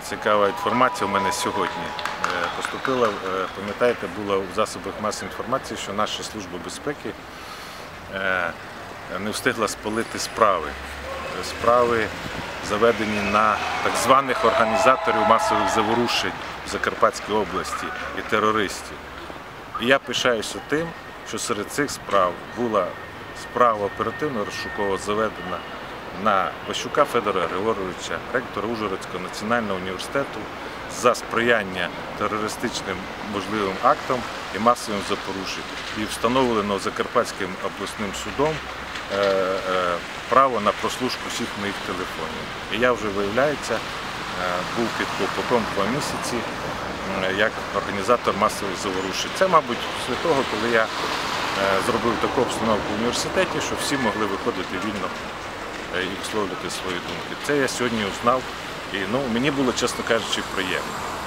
цікава інформація у мене сьогодні. Е, Поступила, е, пам'ятаєте, було в засобах масової інформації, що наша служба безпеки е, не встигла спалити справи. Справи заведені на так званих організаторів масових заворушень в Закарпатській області і терористів. І я пишаюся тим, що серед цих справ була справа оперативно розшуково заведена на Ващука Федора Григоровича, ректора Ужгородського національного університету за сприяння терористичним можливим актам і масовим запорушень. І встановлено Закарпатським обласним судом е, е, право на прослушку всіх моїх телефонів. І я вже виявляється, е, був під колпаком два місяці як організатор масових заворушень. Це, мабуть, після того, коли я зробив таку обстановку в університеті, що всі могли виходити вільно і висловлювати свої думки. Це я сьогодні узнав, і ну, мені було, чесно кажучи, приємно.